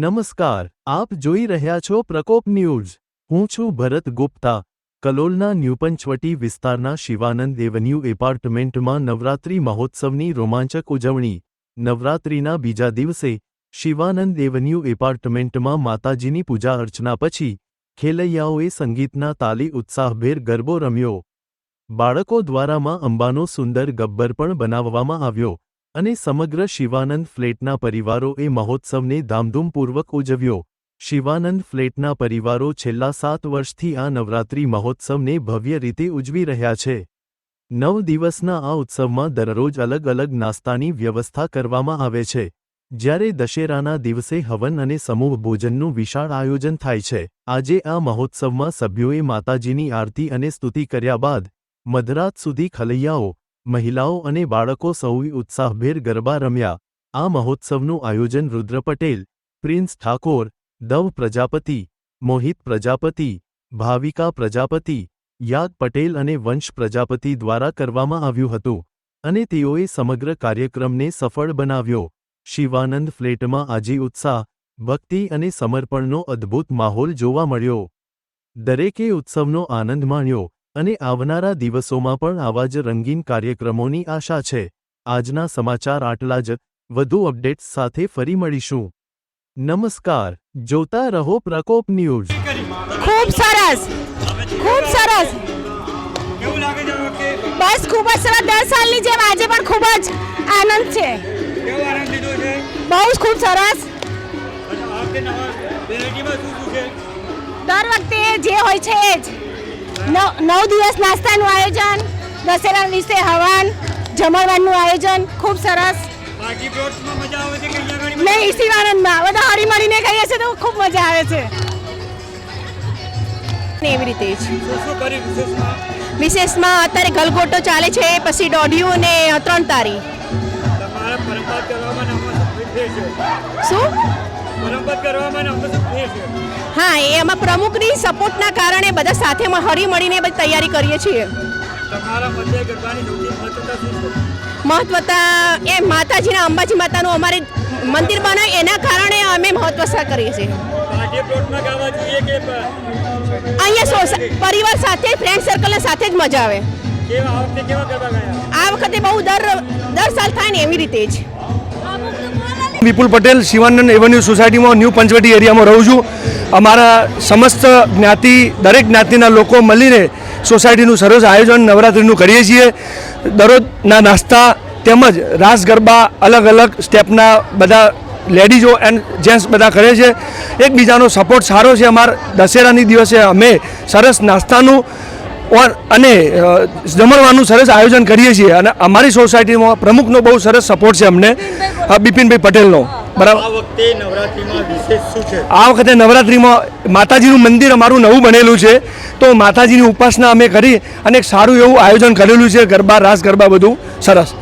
નમસ્કાર, આપ જોઈ રહ્યા છો પ્રકોપ ન્યૂઝ. હું છું ભરત ગુપ્તા. કલોલના ન્યૂપંચવટી વિસ્તારના શિવાનંદ એવન્યુ એપાર્ટમેન્ટમાં નવરાત્રિ મહોત્સવની રોમાંચક ઉજવણી. નવરાત્રિના બીજા દિવસે, શિવાનંદ એવન્યુ એપાર્ટમેન્ટમાં માતાજીની પૂજા અર્ચના પછી, ખેલૈયાઓએ સંગીતના તાલી ઉત્સાહભેર ગરબો રમ્યો. બાળકો દ્વારામાં અંબાનો સુંદર ગબ્બર પણ બનાવવામાં આવ્યો. અને સમગ્ર શિવાનંદ ફ્લેટના પરિવારોએ મહોત્સવને ધામધૂમપૂર્વક ઉજવ્યો. શિવાનંદ ફ્લેટના પરિવારો છેલ્લા સાત વર્ષથી આ નવરાત્રિ મહોત્સવને ભવ્ય રીતે ઉજવી રહ્યા છે. નવ દિવસના આ ઉત્સવમાં દરરોજ અલગ અલગ નાસ્તાની વ્યવસ્થા કરવામાં આવે છે. જ્યારે દશેરાના દિવસે હવન અને સમૂહ ભોજનનું વિશાળ આયોજન થાય છે. આજે આ મહોત્સવમાં સભ્યોએ માતાજીની આરતી અને સ્તુતિ કર્યા બાદ મધરાત સુધી ખલૈયાઓ મહિલાઓ અને બાળકો સૌએ ઉત્સાહભેર ગરબા રમ્યા. આ મહોત્સવનું આયોજન રુદ્ર પટેલ, પ્રિન્સ ઠાકોર, દવ પ્રજાપતિ, મોહિત પ્રજાપતિ, ભાવિકા પ્રજાપતિ, યાગ પટેલ અને વંશ પ્રજાપતિ દ્વારા કરવામાં આવ્યું હતું અને તેઓએ સમગ્ર કાર્યક્રમને સફળ બનાવ્યો. શિવાનંદ ફ્લેટમાં આજે ઉત્સાહ, ભક્તિ અને સમર્પણનો અદ્ભુત માહોલ જોવા મળ્યો. દરેકે ઉત્સવનો આનંદ માણ્યો. અને આવનારા દિવસોમાં પણ આવા જ રંગીન કાર્યક્રમોની આશા છે. આજના સમાચાર આટલા જ. વધુ અપડેટ્સ સાથે ફરી મળીશું. નમસ્કાર. જોતા રહો પ્રકોપ ન્યૂઝ. ખૂબ સરસ. ખૂબ સરસ. બસ ખૂબ જ સરસ. દર સાલની જેમ આજે પણ ખૂબ જ આનંદ છે. બહુ જ ખૂબ સરસ. દર વખતે જે હોય છે એ જ. નવ દિવસ નાસ્તાનું આયોજન દશેરા દિવસે હવન જમણવારનું આયોજન ખૂબ સરસ. નહીં આનંદમાં બધા હળી મળીને ખાઈએ છીએ તો ખૂબ મજા આવે છે. ને એવી રીતે જ. વિશેષમાં? અત્યારે ગલગોટો ચાલે છે પછી દોઢિયું ને ત્રણ તારી. શું હા એમાં પ્રમુખની સપોર્ટના કારણે બધા સાથે હળી મળીને બધી તૈયારી કરીએ છીએ. મહત્વતા મહત્વતા એ માતાજીના અંબાજી માતાનું અમારે મંદિર બનાવે એના કારણે અમે મહત્વસા કરીએ છીએ. અહીંયા પરિવાર સાથે ફ્રેન્ડ સર્કલ સાથે જ મજા આવે. આ વખતે બહુ દર દર સાલ થાય ને એવી રીતે જ. વિપુલ પટેલ, શિવાનંદ એવન્યુ સોસાયટીમાં ન્યૂ પંચવટી એરિયામાં રહું છું. અમારા સમસ્ત જ્ઞાતિ, દરેક જ્ઞાતિના લોકો મળીને સોસાયટીનું સરસ આયોજન નવરાત્રિનું કરીએ છીએ. દરરોજના નાસ્તા તેમજ રાસ ગરબા, અલગ અલગ સ્ટેપના બધા લેડીઝો એન્ડ જેન્ટ્સ બધા કરે છે. એકબીજાનો સપોર્ટ સારો છે. અમારા દશેરાની દિવસે અમે સરસ નાસ્તાનું અને જમણવાનું સરસ આયોજન કરીએ છીએ. અને અમારી સોસાયટીમાં પ્રમુખનો બહુ સરસ સપોર્ટ છે અમને બિપિનભાઈ પટેલનો. બરાબર. આ વખતે નવરાત્રિમાં માતાજીનું મંદિર અમારું નવું બનેલું છે. તો માતાજીની ઉપાસના અમે કરી અને એક સારું એવું આયોજન કરેલું છે. ગરબા રાસ ગરબા બધું. સરસ.